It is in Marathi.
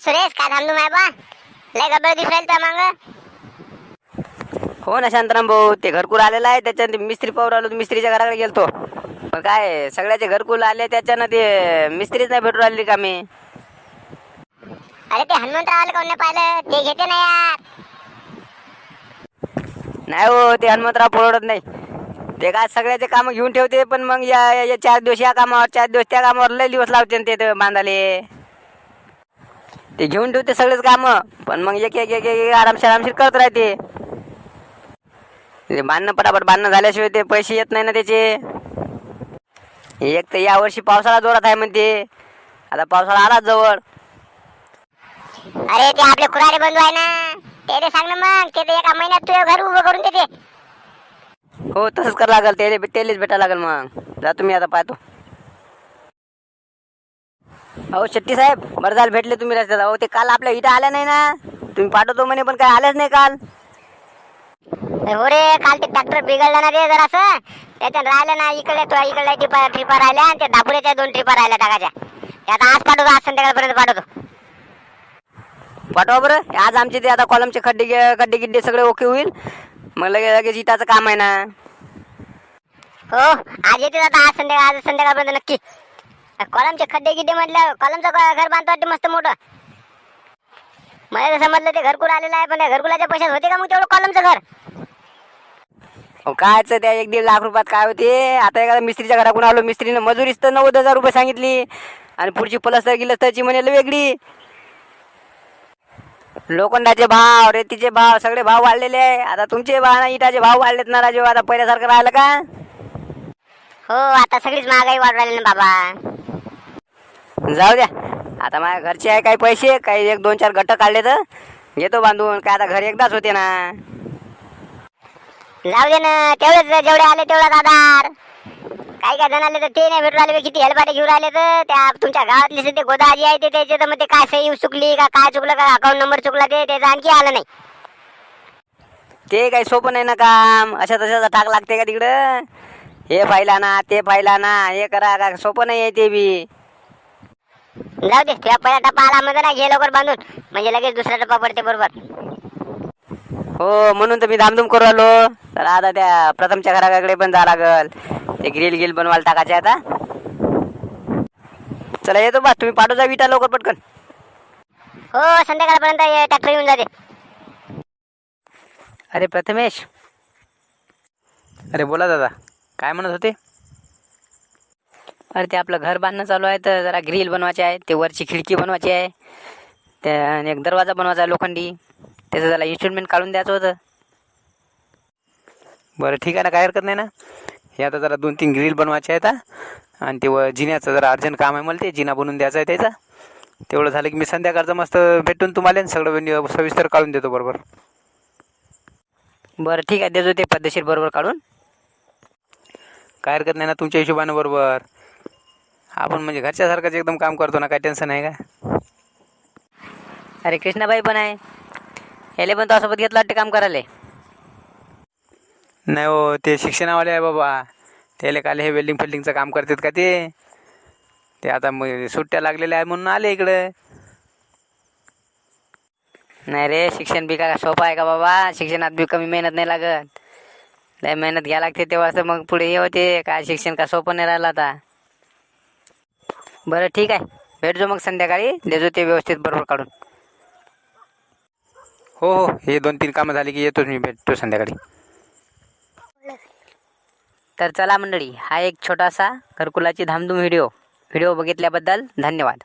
सुरेश काय थांबलो माय बा? लय गडबड दिसून राहिली तुला मागं. हो ना शांताराम भाऊ ते घरकुल आलेलं आहे त्याच्यानं ते मिस्त्री पाहून आलो मिस्त्रीच्या घराकडे गेलतो. पण काय सगळ्याचे घरकुल आले त्याच्यानं ते मिस्त्रीच नाही भेटू राहिली का मी? अरे ते हनुमंतरावाला कोण पाहिलं? ते घेते ना यार. नाही हो ते हनुमंतराव परवडत नाही. ते काय सगळ्याचे कामं घेऊन ठेवते पण मग या या- या चार दिवस या कामावर चार दिवस त्या कामावर लय दिवस लावते ते बांधाले. ते घेऊन ठेवते सगळेच कामं. पण मग एक एक एक एक आरामशीर आरामशीर करत राहते. ते बांधणं पटापट बांधणं झाल्याशिवाय ते पैसे येत नाही ना त्याचे. एक तर यावर्षी पावसाळा जोरात आहे म्हणते. आता पावसाळा आलाच जवळ. अरे ते आपले कुराडे बंधू आहे ना ते ते सांग ना मग ते ते एका महिन्यात तुझं घर उभं करून देते. हो तसंच करावं लागेल. तेले तेलेच भेटायला लागेल मग. जा तुम्ही आता पाहतो. अहो शेट्टी साहेब बरं झालं भेटले तुम्ही रस्त्यात. अहो ते काल आपल्या इथं आल्या नाही ना. तुम्ही पाठवतो म्हणे पण काय आल्याच नाही काल. हो रे काल ते ट्रॅक्टर बिघडलं ना ते जरासं. त्याच्यात राहिलं ना इकडे तो इकडे ट्रिपा ट्रिपा राहिल्या आणि त्या दापुऱ्याच्या दोन ट्रिपा राहिल्या टाकाच्या ते आता आज पाठवतो आज संध्याकाळपर्यंत पाठवतो. पाठवा बरं. आज आमचे ते आता कॉलमचे खड्डे गे- खड्डे गिड्डे सगळे ओके होईल. मग लगेच लगेच इटाचं काम आहे ना. हो आज येते आता आज संध्याकाळ आज संध्याकाळपर्यंत नक्की. कॉलमचे खड्डे गिड्डे म्हटलं कॉलमचं घर बांधतो वाटते मस्त मोठं. मला तर समजलं ते घरकुल आलेलं आहे पण घरकुलाच्या पैशात होते का मग तेवढं कॉलमचं घर? अहो कायचं त्या एक दीड लाख रुपयात काय होते? आता एखाद्या मिस्त्रीच्या घराकडून आलो मिस्त्रीनं मजुरीच तर नव्वद हजार रुपये सांगितली. आणि पुढची पलस्तर गिलस्तरची म्हणेल वेगळी. लोखंडाचे भाव रेतीचे भाव सगळे भाव वाढलेले आहे. आता तुमचे भाव ना इटाचे भाव वाढलेत ना राजू. आता पहिल्यासारखं राहिलं का? हो आता सगळीच महागाई वाढ राहिली ना बाबा. जाऊ द्या. आता माझ्या घरचे आहे काही पैसे काही एक दोन चार गट्ट काढले तर घेतो बांधून. काय आता घर एकदाच होते ना. जाऊ दे ना तेवढेच जेवढे आले तेवढाच आधार. काही काय जण आले तर ते नाही भेटू राहिले किती हेलपाटे घेऊन राहिले तर त्या तुमच्या गावातली सध्या गोदाजी आहे ते त्याचे तर मग ते काय सही चुकली का काय चुकलं का अकाउंट नंबर चुकला ते त्याचं आणखी आलं नाही. ते काही सोपं नाही ना काम. अशा तशाचा टाक लागते का तिकडं? हे पाहिला ना ते पाहिला ना हे करा का? सोपं नाही आहे ते बी. जाऊ दे तुझ्या पहिला टप्पा आला म्हणजे ना घे लवकर बांधून. म्हणजे लगेच दुसरा टप्पा पडते बरोबर. हो म्हणून तर मी धामधूम करू आलो. तर आता त्या प्रथमच्या घराकडे पण जा लागल. ते ग्रिल गिल बनवायला टाकायचे आता. चला येतो बा तुम्ही पाठवता विटा लवकर पटकन. हो संध्याकाळपर्यंत ट्रॅक्टर येऊन जाते. अरे प्रथमेश. अरे बोला दादा काय म्हणत होते? अरे ते आपलं घर बांधणं चालू आहे तर जरा ग्रिल बनवायचे आहे ते वरची खिडकी बनवायची आहे त्या आणि एक दरवाजा बनवायचा आहे लोखंडी. त्याचं त्याला इन्स्ट्रुमेंट काढून द्यायचं होतं. बरं ठीक आहे ना काय हरकत नाही ना? हे आता जरा दोन तीन ग्रिल बनवायचे आहेत. आणि ते व जिन्याचं जरा अर्जंट काम आहे मला ते जिना बनवून द्यायचा आहे त्याचा. तेवढं झालं की मी संध्याकाळचं मस्त भेटून तुम्हाला सगळं सविस्तर काढून देतो बरोबर? बरं ठीक आहे देतो ते पद्धतशीर बरोबर काढून. काय हरकत नाही ना तुमच्या हिशोबानं बरोबर. आपण म्हणजे घरच्यासारखंच एकदम काम करतो ना काय टेन्शन आहे का? अरे कृष्णाबाई पण आहे. याले पण तो सोबत घेतला वाटते काम करायला. नाही हो ते शिक्षणावाले आहे बाबा. त्याला काल हे वेल्डिंग फिल्डिंगचं काम करतात का ते? ते आता मग सुट्ट्या लागलेल्या आहे म्हणून आले इकडं. नाही रे शिक्षण बी काय सोपं आहे का बाबा? शिक्षणात बी कमी मेहनत नाही लागत. लय मेहनत घ्यायला लागते तेव्हा मग पुढे हे होते. काय शिक्षण का सोपं नाही राहिलं आता. बरं ठीक आहे. भेटतो मग संध्याकाळी. देतो ते व्यवस्थित बरोबर काढून. हो हो. हे दोन तीन कामं झाली की येतोच मी भेटतो संध्याकाळी. तर चला मंडळी हा एक छोटासा घरकुलाची धामधूम व्हिडिओ. व्हिडिओ बघितल्याबद्दल धन्यवाद.